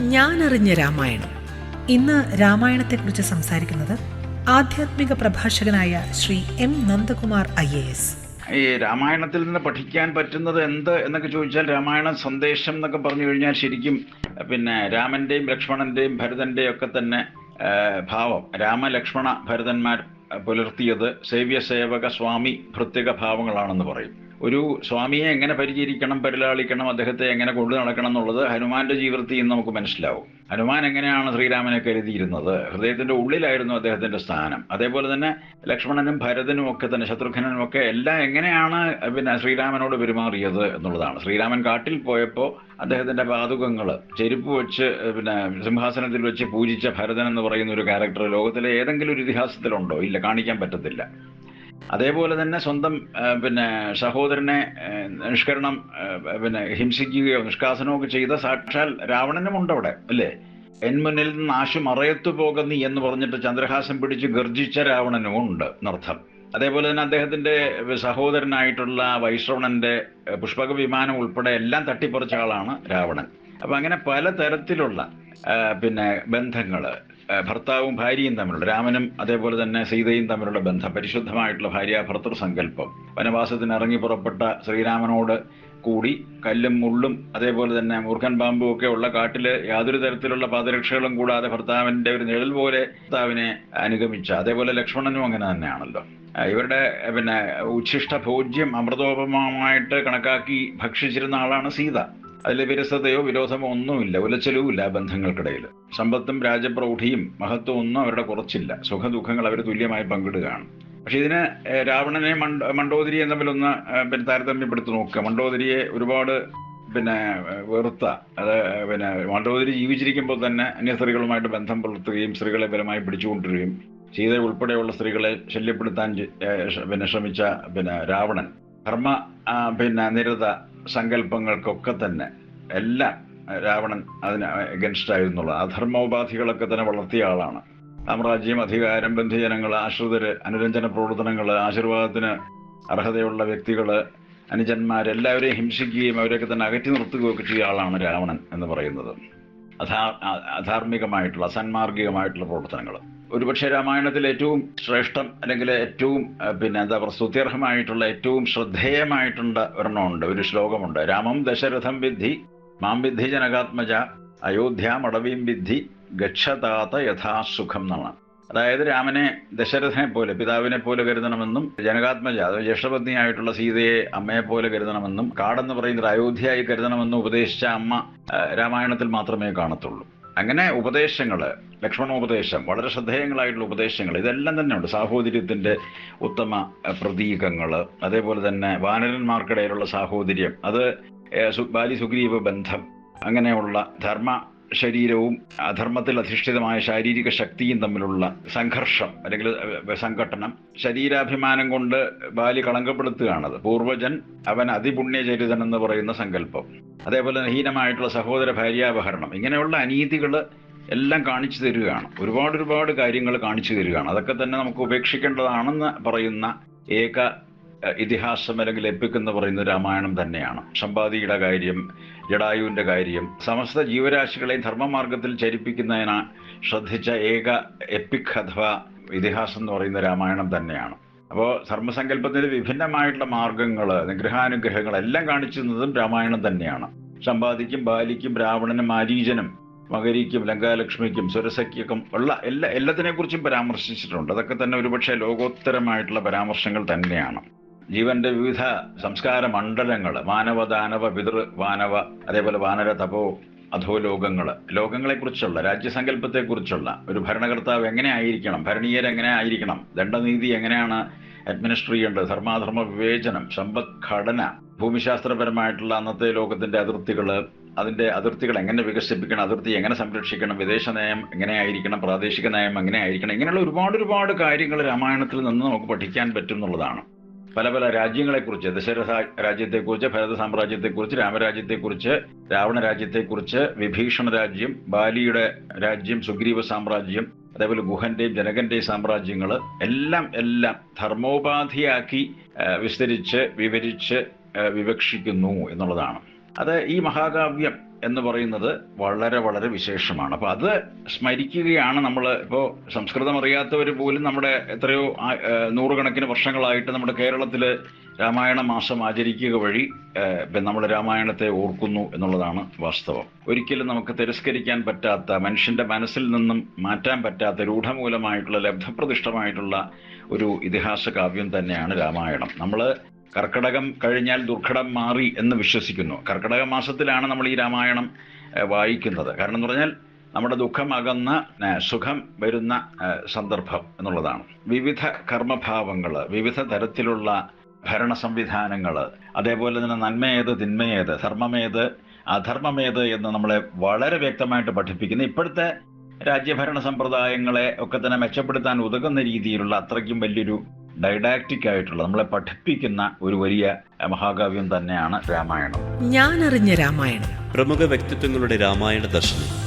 ഞാനറിഞ്ഞ രാമായണം. ഇന്ന് രാമായണത്തെക്കുറിച്ച് സംസാരിക്കുന്നത് ആധ്യാത്മിക പ്രഭാഷകനായ Shri M Nandakumar I A S. ഈ രാമായണത്തിൽ നിന്ന് പഠിക്കാൻ പറ്റുന്നത് എന്ത് എന്നൊക്കെ ചോദിച്ചാൽ രാമായണ സന്ദേശം എന്നൊക്കെ പറഞ്ഞു കഴിഞ്ഞാൽ ശരിക്കും പിന്നെ രാമന്റെയും ലക്ഷ്മണന്റെയും ഭരതന്റെയും ഒക്കെ തന്നെ ഭാവം. രാമ ലക്ഷ്മണ ഭരതന്മാർ പുലർത്തിയത് സേവ്യ സേവക സ്വാമി ഭൃത്യക ഭാവങ്ങളാണെന്ന് പറയും. ഒരു സ്വാമിയെ എങ്ങനെ പരിചരിക്കണം പരിലാളിക്കണം അദ്ദേഹത്തെ എങ്ങനെ കൊണ്ടു നടക്കണം എന്നുള്ളത് ഹനുമാന്റെ ജീവിതത്തിൽ നിന്ന് നമുക്ക് മനസ്സിലാവും. ഹനുമാൻ എങ്ങനെയാണ് ശ്രീരാമനെ കരുതിയിരുന്നത്? ഹൃദയത്തിന്റെ ഉള്ളിലായിരുന്നു അദ്ദേഹത്തിന്റെ സ്ഥാനം. അതേപോലെ തന്നെ ലക്ഷ്മണനും ഭരതനും ഒക്കെ തന്നെ ശത്രുഘ്നനും ഒക്കെ എല്ലാം എങ്ങനെയാണ് പിന്നെ ശ്രീരാമനോട് പെരുമാറിയത് എന്നുള്ളതാണ്. ശ്രീരാമൻ കാട്ടിൽ പോയപ്പോൾ അദ്ദേഹത്തിന്റെ പാതുകങ്ങൾ ചെരുപ്പ് വെച്ച് പിന്നെ സിംഹാസനത്തിൽ വെച്ച് പൂജിച്ച ഭരതൻ എന്ന് പറയുന്ന ഒരു ക്യാരക്ടർ ലോകത്തിലെ ഏതെങ്കിലും ഒരു ഇതിഹാസത്തിലുണ്ടോ? ഇല്ല കാണിക്കാൻ പറ്റത്തില്ല. അതേപോലെ തന്നെ സ്വന്തം പിന്നെ സഹോദരനെ നിഷ്കരണം പിന്നെ ഹിംസിക്കുകയോ നിഷ്കാസനമോ ഒക്കെ ചെയ്ത സാക്ഷാൽ രാവണനും ഉണ്ട് അവിടെ അല്ലേ? എന്മുന്നിൽ നിന്ന് ആശു മറയത്തു പോകുന്നി എന്ന് പറഞ്ഞിട്ട് ചന്ദ്രഹാസം പിടിച്ച് ഗർജിച്ച രാവണനും ഉണ്ട് എന്നർത്ഥം. അതേപോലെ തന്നെ അദ്ദേഹത്തിന്റെ സഹോദരനായിട്ടുള്ള വൈശ്രവണന്റെ പുഷ്പക വിമാനം ഉൾപ്പെടെ എല്ലാം തട്ടിപ്പറിച്ച ആളാണ് രാവണൻ. അപ്പൊ അങ്ങനെ പല തരത്തിലുള്ള പിന്നെ ബന്ധങ്ങൾ ഭർത്താവും ഭാര്യയും തമ്മിലുള്ള രാമനും അതേപോലെ തന്നെ സീതയും തമ്മിലുള്ള ബന്ധം പരിശുദ്ധമായിട്ടുള്ള ഭാര്യ ഭർത്തൃ സങ്കല്പം വനവാസത്തിന് ഇറങ്ങി പുറപ്പെട്ട ശ്രീരാമനോട് കൂടി കല്ലും മുള്ളും അതേപോലെ തന്നെ മൂർഖൻ പാമ്പും ഒക്കെ ഉള്ള കാട്ടിൽ യാതൊരു തരത്തിലുള്ള പാദരക്ഷകളും കൂടാതെ ഭർത്താവിന്റെ ഒരു നിഴൽ പോലെ ഭർത്താവിനെ അനുഗമിച്ച അതേപോലെ ലക്ഷ്മണനും അങ്ങനെ തന്നെയാണല്ലോ. ഇവരുടെ പിന്നെ ഉച്ഛിഷ്ട ഭോജ്യം അമൃതോപമമായിട്ട് കണക്കാക്കി ഭക്ഷിച്ചിരുന്ന ആളാണ് സീത. അതിൽ വിരസതയോ വിരോധമോ ഒന്നുമില്ല. ഉലച്ചലുമില്ല ബന്ധങ്ങൾക്കിടയിൽ. സമ്പത്തും രാജപ്രൗഢിയും മഹത്വം ഒന്നും അവരുടെ കുറച്ചില്ല. സുഖദുഃഖങ്ങൾ അവർ തുല്യമായി പങ്കിടുകയാണ്. പക്ഷെ ഇതിന് രാവണനെ മണ്ട മണ്ടോദരിയെ തമ്മിലൊന്ന് പിന്നെ താരതമ്യപ്പെടുത്തി നോക്കുക. മണ്ടോദരിയെ ഒരുപാട് പിന്നെ വെറുത്ത അത് പിന്നെ മണ്ടോദരി ജീവിച്ചിരിക്കുമ്പോൾ തന്നെ അന്യ സ്ത്രീകളുമായിട്ട് ബന്ധം പുലർത്തുകയും സ്ത്രീകളെ ബലമായി പിടിച്ചുകൊണ്ടിരുകയും സീത ഉൾപ്പെടെയുള്ള സ്ത്രീകളെ ശല്യപ്പെടുത്താൻ പിന്നെ ശ്രമിച്ച പിന്നെ രാവണൻ. ധർമ്മ പിന്നെ നിരത സങ്കല്പങ്ങൾക്കൊക്കെ തന്നെ എല്ലാം രാവണൻ അതിന് അഗൻസ്റ്റ് ആയിരുന്നുള്ളത് അധർമ്മോപാധികളൊക്കെ തന്നെ വളർത്തിയ ആളാണ്. സാമ്രാജ്യം അധികാരം ബന്ധുജനങ്ങൾ ആശ്രിതര് അനുരഞ്ജന പ്രവർത്തനങ്ങൾ ആശീർവാദത്തിന് അർഹതയുള്ള വ്യക്തികൾ അനുജന്മാരെല്ലാവരെയും ഹിംസിക്കുകയും അവരെയൊക്കെ തന്നെ അകറ്റി നിർത്തുകയൊക്കെ ചെയ്ത ആളാണ് രാവണൻ എന്ന് പറയുന്നത്. അധാ അധാർമികമായിട്ടുള്ള സന്മാർഗികമായിട്ടുള്ള പ്രവർത്തനങ്ങൾ. ഒരുപക്ഷെ രാമായണത്തിൽ ഏറ്റവും ശ്രേഷ്ഠം അല്ലെങ്കിൽ ഏറ്റവും പിന്നെ എന്താ പറയുക സ്തുത്യർഹമായിട്ടുള്ള ഏറ്റവും ശ്രദ്ധേയമായിട്ടുള്ള ഒരെണ്ണമുണ്ട് ഒരു ശ്ലോകമുണ്ട്. രാമം ദശരഥം വിദ്ധി മാം വിദ്ധി ജനകാത്മജ അയോധ്യാമടവീം വിദ്ധി ഗക്ഷതാത യഥാസുഖം എന്നാണ് അതായത് രാമനെ ദശരഥനെ പോലെ പിതാവിനെ പോലെ കരുതണമെന്നും ജനകാത്മജ അതായത് ജ്യേഷ്ഠപത്നിയായിട്ടുള്ള സീതയെ അമ്മയെ പോലെ കരുതണമെന്നും കാടെന്ന് പറയുന്നത് അയോധ്യയായി കരുതണമെന്നും ഉപദേശിച്ച അമ്മ രാമായണത്തിൽ മാത്രമേ കാണത്തുള്ളൂ. അങ്ങനെ ഉപദേശങ്ങൾ ലക്ഷ്മണോപദേശം വളരെ ശ്രദ്ധേയങ്ങളായിട്ടുള്ള ഉപദേശങ്ങൾ ഇതെല്ലാം തന്നെ ഉണ്ട് സാഹോദര്യത്തിന്റെ ഉത്തമ പ്രതീകങ്ങൾ അതേപോലെ തന്നെ വാനരന്മാർക്കിടയിലുള്ള സാഹോദര്യം. അത് ഏ, സു- ബാലി സുഗ്രീവ ബന്ധം. അങ്ങനെയുള്ള ധർമ്മ ശരീരവും അധർമ്മത്തിൽ അധിഷ്ഠിതമായ ശാരീരിക ശക്തിയും തമ്മിലുള്ള സംഘർഷം അല്ലെങ്കിൽ സംഘട്ടനം ശരീരാഭിമാനം കൊണ്ട് ബാലി കളങ്കപ്പെടുത്തുകയാണത് പൂർവജൻ അവൻ അതിപുണ്യചരിതൻ എന്ന് പറയുന്ന സങ്കല്പം. അതേപോലെ ഹീനമായിട്ടുള്ള സഹോദര ഭാര്യാപഹരണം ഇങ്ങനെയുള്ള അനീതികൾ എല്ലാം കാണിച്ചു തരികയാണ്. ഒരുപാട് ഒരുപാട് കാര്യങ്ങൾ കാണിച്ചു തരികയാണ്. അതൊക്കെ തന്നെ നമുക്ക് ഉപേക്ഷിക്കേണ്ടതാണെന്ന് പറയുന്ന ഏക ഇതിഹാസം അല്ലെങ്കിൽ എപ്പിക് എന്ന് പറയുന്ന രാമായണം തന്നെയാണ്. സമ്പാദിയുടെ കാര്യം ജഡായുവിന്റെ കാര്യം സമസ്ത ജീവരാശികളെയും ധർമ്മമാർഗത്തിൽ ചരിപ്പിക്കുന്നതിന് ശ്രദ്ധിച്ച ഏക എപ്പിക് അഥവാ ഇതിഹാസം എന്ന് പറയുന്ന രാമായണം തന്നെയാണ്. അപ്പോൾ ധർമ്മസങ്കല്പത്തിന്റെ വിഭിന്നമായിട്ടുള്ള മാർഗങ്ങൾ നിഗ്രഹാനുഗ്രഹങ്ങൾ എല്ലാം കാണിച്ചിരുന്നതും രാമായണം തന്നെയാണ്. സമ്പാദിക്കും ബാലിക്കും രാവണനും ആരീചനും മകരിക്കും ലങ്കാലക്ഷ്മിക്കും സുരസഖ്യക്കും ഉള്ള എല്ലാ എല്ലാത്തിനെക്കുറിച്ചും പരാമർശിച്ചിട്ടുണ്ട്. അതൊക്കെ തന്നെ ഒരുപക്ഷെ ലോകോത്തരമായിട്ടുള്ള പരാമർശങ്ങൾ തന്നെയാണ്. ജീവന്റെ വിവിധ സംസ്കാര മണ്ഡലങ്ങൾ മാനവ ദാനവ പിതൃ വാനവ അതേപോലെ വാനര തപോ അധോലോകങ്ങൾ ലോകങ്ങളെക്കുറിച്ചുള്ള രാജ്യസങ്കല്പത്തെക്കുറിച്ചുള്ള ഒരു ഭരണകർത്താവ് എങ്ങനെ ആയിരിക്കണം ഭരണീയർ എങ്ങനെ ആയിരിക്കണം ദണ്ഡനീതി എങ്ങനെയാണ് അഡ്മിനിസ്റ്റർ ചെയ്യേണ്ടത് ധർമാധർമ്മ വിവേചനം സമ്പദ്ഘടന ഭൂമിശാസ്ത്രപരമായിട്ടുള്ള അന്നത്തെ ലോകത്തിന്റെ അതിർത്തികൾ അതിന്റെ അതിർത്തികൾ എങ്ങനെ വികസിപ്പിക്കണം അതിർത്തി എങ്ങനെ സംരക്ഷിക്കണം വിദേശ നയം എങ്ങനെയായിരിക്കണം പ്രാദേശിക നയം എങ്ങനെയായിരിക്കണം ഇങ്ങനെയുള്ള ഒരുപാട് ഒരുപാട് കാര്യങ്ങൾ രാമായണത്തിൽ നിന്ന് നമുക്ക് പഠിക്കാൻ പറ്റും എന്നുള്ളതാണ്. പല പല രാജ്യങ്ങളെക്കുറിച്ച് ദശരഥ രാജ്യത്തെക്കുറിച്ച് ഭരത സാമ്രാജ്യത്തെക്കുറിച്ച് രാമരാജ്യത്തെക്കുറിച്ച് രാവണ രാജ്യത്തെക്കുറിച്ച് വിഭീഷണ രാജ്യം ബാലിയുടെ രാജ്യം സുഗ്രീവ സാമ്രാജ്യം അതേപോലെ ഗുഹന്റെയും ജനകന്റെയും സാമ്രാജ്യങ്ങൾ എല്ലാം എല്ലാം ധർമ്മോപാധിയാക്കി വിസ്തരിച്ച് വിവരിച്ച് വിവക്ഷിക്കുന്നു എന്നുള്ളതാണ്. അത് ഈ മഹാകാവ്യം എന്ന് പറയുന്നത് വളരെ വളരെ വിശേഷമാണ്. അപ്പൊ അത് സ്മരിക്കുകയാണ് നമ്മൾ ഇപ്പോൾ സംസ്കൃതം അറിയാത്തവർ പോലും നമ്മുടെ എത്രയോ നൂറുകണക്കിന് വർഷങ്ങളായിട്ട് നമ്മുടെ കേരളത്തിൽ രാമായണ മാസം ആചരിക്കുക വഴി നമ്മൾ രാമായണത്തെ ഓർക്കുന്നു എന്നുള്ളതാണ് വാസ്തവം. ഒരിക്കലും നമുക്ക് തിരസ്കരിക്കാൻ പറ്റാത്ത മനുഷ്യന്റെ മനസ്സിൽ നിന്നും മാറ്റാൻ പറ്റാത്ത രൂഢമൂലമായിട്ടുള്ള ലബ്ധപ്രതിഷ്ഠമായിട്ടുള്ള ഒരു ഇതിഹാസ കാവ്യം തന്നെയാണ് രാമായണം. നമ്മൾ കർക്കടകം കഴിഞ്ഞാൽ ദുർഘടം മാറി എന്ന് വിശ്വസിക്കുന്നു. കർക്കടക മാസത്തിലാണ് നമ്മൾ ഈ രാമായണം വായിക്കുന്നത്. കാരണം എന്ന് പറഞ്ഞാൽ നമ്മുടെ ദുഃഖം അകന്ന സുഖം വരുന്ന സന്ദർഭം എന്നുള്ളതാണ്. വിവിധ കർമ്മഭാവങ്ങൾ വിവിധ തരത്തിലുള്ള ഭരണ സംവിധാനങ്ങൾ അതേപോലെ തന്നെ നന്മയേത് തിന്മയേത് ധർമ്മമേത് അധർമ്മമേത് എന്ന് നമ്മളെ വളരെ വ്യക്തമായിട്ട് പഠിപ്പിക്കുന്നു. ഇപ്പോഴത്തെ രാജ്യഭരണ സമ്പ്രദായങ്ങളെ ഒക്കെ തന്നെ മെച്ചപ്പെടുത്താൻ ഉതകുന്ന രീതിയിലുള്ള അത്രയ്ക്കും വലിയൊരു ഡൈഡാക്റ്റിക് ആയിട്ടുള്ള നമ്മളെ പഠിപ്പിക്കുന്ന ഒരു വലിയ മഹാകാവ്യം തന്നെയാണ് രാമായണം. ഞാൻ അറിഞ്ഞ രാമായണം. പ്രമുഖ വ്യക്തിത്വങ്ങളുടെ രാമായണ ദർശനം